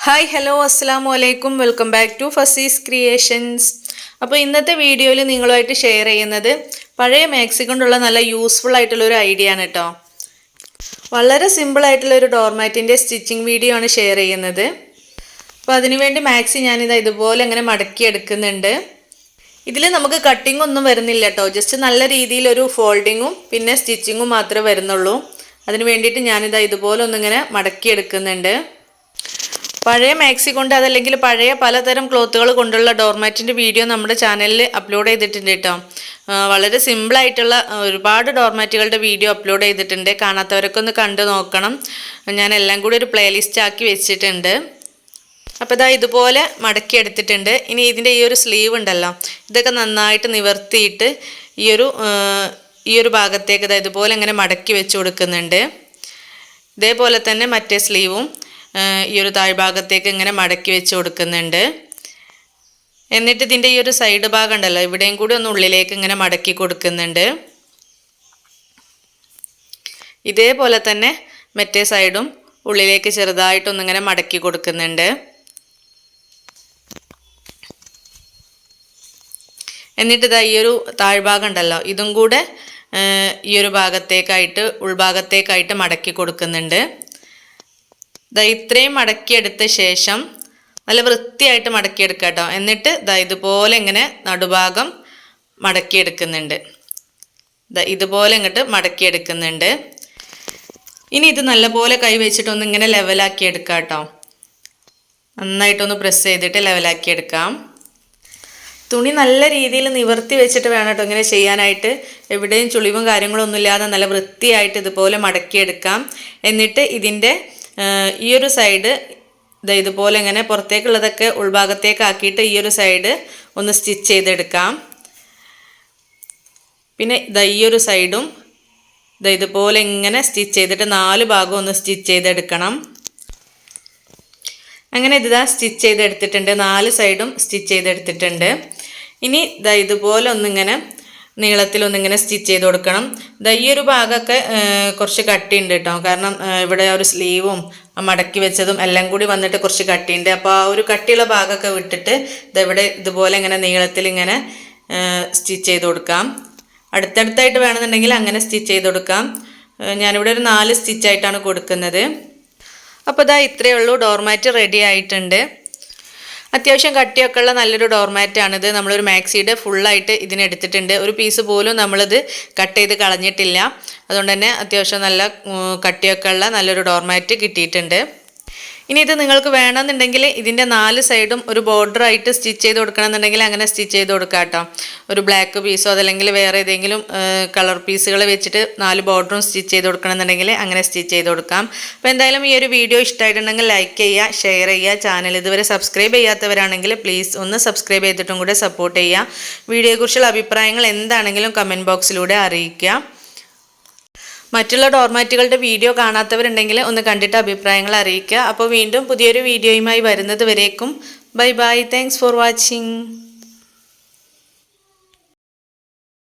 Hi hello അസ്സാം വലൈക്കും welcome back to Fazees creations അപ്പോൾ ഇന്നത്തെ വീഡിയോയിൽ നിങ്ങളുമായിട്ട് ഷെയർ ചെയ്യുന്നത് പഴയ മാക്സി കൊണ്ടുള്ള നല്ല യൂസ്ഫുൾ ആയിട്ടുള്ള ഒരു ഐഡിയ ആണ് കേട്ടോ വളരെ സിമ്പിൾ ആയിട്ടുള്ള ഒരു ഡോർമാറ്റിന്റെ സ്റ്റിച്ചിങ് വീഡിയോ ആണ് ഷെയർ ചെയ്യുന്നത്. അപ്പോൾ അതിനുവേണ്ടി മാക്സി ഞാനിത് ഇതുപോലെ അങ്ങനെ മടക്കി എടുക്കുന്നുണ്ട് ഇതിൽ നമുക്ക് കട്ടിംഗ് ഒന്നും വരുന്നില്ല കേട്ടോ ജസ്റ്റ് നല്ല രീതിയിലൊരു ഫോൾഡിങ്ങും പിന്നെ സ്റ്റിച്ചിങ്ങും മാത്രമേ വരുന്നുള്ളൂ. അതിന് വേണ്ടിയിട്ട് ഞാനിത് ഇതുപോലെ ഒന്നിങ്ങനെ മടക്കി എടുക്കുന്നുണ്ട് പഴയ മാക്സി കൊണ്ട് അതല്ലെങ്കിൽ പഴയ പലതരം ക്ലോത്തുകൾ കൊണ്ടുള്ള ഡോർമാറ്റിന്റെ വീഡിയോ നമ്മുടെ ചാനലിൽ അപ്ലോഡ് ചെയ്തിട്ടുണ്ട് കേട്ടോ. വളരെ സിമ്പിളായിട്ടുള്ള ഒരുപാട് ഡോർമാറ്റുകളുടെ വീഡിയോ അപ്ലോഡ് ചെയ്തിട്ടുണ്ട്. കാണാത്തവരൊക്കെ ഒന്ന് കണ്ടു നോക്കണം. ഞാൻ എല്ലാം കൂടി ഒരു പ്ലേലിസ്റ്റ് ആക്കി വെച്ചിട്ടുണ്ട്. അപ്പോൾ ഇതാ ഇതുപോലെ മടക്കി എടുത്തിട്ടുണ്ട്. ഇനി ഇതിന്റെ ഈ ഒരു സ്ലീവ് ഉണ്ടല്ലോ ഇതൊക്കെ നന്നായിട്ട് നിവർത്തിയിട്ട് ഈ ഒരു ഈ ഒരു ഭാഗത്തേക്ക് ഇതാ ഇതുപോലെ ഇങ്ങനെ മടക്കി വെച്ച് കൊടുക്കുന്നുണ്ട്. ഇതേപോലെ തന്നെ മറ്റേ സ്ലീവും ഈ ഒരു താഴ്ഭാഗത്തേക്ക് ഇങ്ങനെ മടക്കി വെച്ച് കൊടുക്കുന്നുണ്ട്. എന്നിട്ട് ഇതിന്റെ ഈ ഒരു സൈഡ് ഭാഗം ഉണ്ടല്ലോ ഇവിടെയും കൂടി ഒന്ന് ഉള്ളിലേക്ക് ഇങ്ങനെ മടക്കി കൊടുക്കുന്നുണ്ട്. ഇതേപോലെ തന്നെ മറ്റേ സൈഡും ഉള്ളിലേക്ക് ചെറുതായിട്ടൊന്നിങ്ങനെ മടക്കി കൊടുക്കുന്നുണ്ട്. എന്നിട്ട് ഇതാ ഈ ഒരു താഴ്ഭാഗം ഉണ്ടല്ലോ ഇതും കൂടെ ഈ ഒരു ഭാഗത്തേക്കായിട്ട് ഉൾഭാഗത്തേക്കായിട്ട് മടക്കി കൊടുക്കുന്നുണ്ട്. ദാ ഇത്രയും മടക്കിയെടുത്ത ശേഷം നല്ല വൃത്തിയായിട്ട് മടക്കിയെടുക്കുക കേട്ടോ. എന്നിട്ട് ദാ ഇതുപോലെ ഇങ്ങനെ നടുഭാഗം മടക്കിയെടുക്കുന്നുണ്ട്. ദാ ഇതുപോലെ ഇങ്ങോട്ട് മടക്കിയെടുക്കുന്നുണ്ട്. ഇനി ഇത് നല്ലപോലെ കൈ വെച്ചിട്ടൊന്ന് ഇങ്ങനെ ലെവലാക്കി എടുക്കാം കേട്ടോ. നന്നായിട്ടൊന്ന് പ്രസ് ചെയ്തിട്ട് ലെവലാക്കി എടുക്കാം. തുണി നല്ല രീതിയിൽ നിവർത്തി വെച്ചിട്ട് വേണം കേട്ടോ ഇങ്ങനെ ചെയ്യാനായിട്ട്. എവിടെയും ചുളിവും കാര്യങ്ങളൊന്നും ഇല്ലാതെ നല്ല വൃത്തിയായിട്ട് ഇതുപോലെ മടക്കിയെടുക്കാം. എന്നിട്ട് ഇതിന്റെ ഈ ഒരു സൈഡ് ദാ ഇതുപോലെ ഇങ്ങനെ പുറത്തേക്കുള്ളതൊക്കെ ഉൾഭാഗത്തേക്ക് ആക്കിയിട്ട് ഈ ഒരു സൈഡ് ഒന്ന് സ്റ്റിച്ച് ചെയ്തെടുക്കാം. പിന്നെ ദാ ഈ ഒരു സൈഡും ദാ ഇതുപോലെ ഇങ്ങനെ സ്റ്റിച്ച് ചെയ്തിട്ട് നാല് ഭാഗം ഒന്ന് സ്റ്റിച്ച് ചെയ്തെടുക്കണം. അങ്ങനെ ഇതാ സ്റ്റിച്ച് ചെയ്തെടുത്തിട്ടുണ്ട്. നാല് സൈഡും സ്റ്റിച്ച് ചെയ്തെടുത്തിട്ടുണ്ട്. ഇനി ദാ ഇതുപോലെ ഒന്നിങ്ങനെ നീളത്തിലൊന്നിങ്ങനെ സ്റ്റിച്ച് ചെയ്ത് കൊടുക്കണം. ദാ ഈ ഒരു ഭാഗമൊക്കെ കുറച്ച് കട്ടിയുണ്ട് കേട്ടോ. കാരണം ഇവിടെ ഒരു സ്ലീവും മടക്കി വെച്ചതും എല്ലാം കൂടി വന്നിട്ട് കുറച്ച് കട്ടിയുണ്ട്. അപ്പോൾ ആ ഒരു കട്ടിയുള്ള ഭാഗമൊക്കെ വിട്ടിട്ട് ദാ ഇവിടെ ഇതുപോലെ ഇങ്ങനെ നീളത്തിൽ ഇങ്ങനെ സ്റ്റിച്ച് ചെയ്ത് കൊടുക്കാം. അടുത്തടുത്തായിട്ട് വേണമെന്നുണ്ടെങ്കിൽ അങ്ങനെ സ്റ്റിച്ച് ചെയ്ത് കൊടുക്കാം. ഞാനിവിടെ ഒരു നാല് സ്റ്റിച്ചായിട്ടാണ് കൊടുക്കുന്നത്. അപ്പോൾ ഇതാ ഇത്രയേ ഉള്ളൂ. ഡോർമാറ്റ് റെഡി ആയിട്ടുണ്ട്. അത്യാവശ്യം കട്ടിയൊക്കെ ഉള്ള നല്ലൊരു ഡോർമാറ്റാണിത് നമ്മളൊരു മാക്സിയുടെ ഫുള്ളായിട്ട് ഇതിനെടുത്തിട്ടുണ്ട്. ഒരു പീസ് പോലും നമ്മളിത് കട്ട് ചെയ്ത് കളഞ്ഞിട്ടില്ല. അതുകൊണ്ട് തന്നെ അത്യാവശ്യം നല്ല കട്ടിയൊക്കെ ഉള്ള നല്ലൊരു ഡോർമാറ്റ് കിട്ടിയിട്ടുണ്ട്. ഇനി ഇത് നിങ്ങൾക്ക് വേണമെന്നുണ്ടെങ്കിൽ ഇതിന്റെ നാല് സൈഡും ഒരു ബോർഡർ ആയിട്ട് സ്റ്റിച്ച് ചെയ്ത് കൊടുക്കണമെന്നുണ്ടെങ്കിൽ അങ്ങനെ സ്റ്റിച്ച് ചെയ്ത് കൊടുക്കാം കേട്ടോ. ഒരു ബ്ലാക്ക് പീസോ അതല്ലെങ്കിൽ വേറെ ഏതെങ്കിലും കളർ പീസുകൾ വെച്ചിട്ട് നാല് ബോർഡറും സ്റ്റിച്ച് ചെയ്ത് കൊടുക്കണമെന്നുണ്ടെങ്കിൽ അങ്ങനെ സ്റ്റിച്ച് ചെയ്ത് കൊടുക്കാം. അപ്പോൾ എന്തായാലും ഈ ഒരു വീഡിയോ ഇഷ്ടമായിട്ടുണ്ടെങ്കിൽ ലൈക്ക് ചെയ്യുക ഷെയർ ചെയ്യുക. ചാനൽ ഇതുവരെ സബ്സ്ക്രൈബ് ചെയ്യാത്തവരാണെങ്കിൽ പ്ലീസ് ഒന്ന് സബ്സ്ക്രൈബ് ചെയ്തിട്ടും കൂടെ സപ്പോർട്ട് ചെയ്യുക. വീഡിയോയെക്കുറിച്ചുള്ള അഭിപ്രായങ്ങൾ എന്താണെങ്കിലും കമന്റ് ബോക്സിലൂടെ അറിയിക്കുക. മറ്റുള്ള ഡോർമാറ്റുകളുടെ വീഡിയോ കാണാത്തവരുണ്ടെങ്കിൽ ഒന്ന് കണ്ടിട്ട് അഭിപ്രായങ്ങൾ അറിയിക്കുക. അപ്പോൾ വീണ്ടും പുതിയൊരു വീഡിയോയുമായി വരുന്നത് വരേക്കും. Bye bye thanks for watching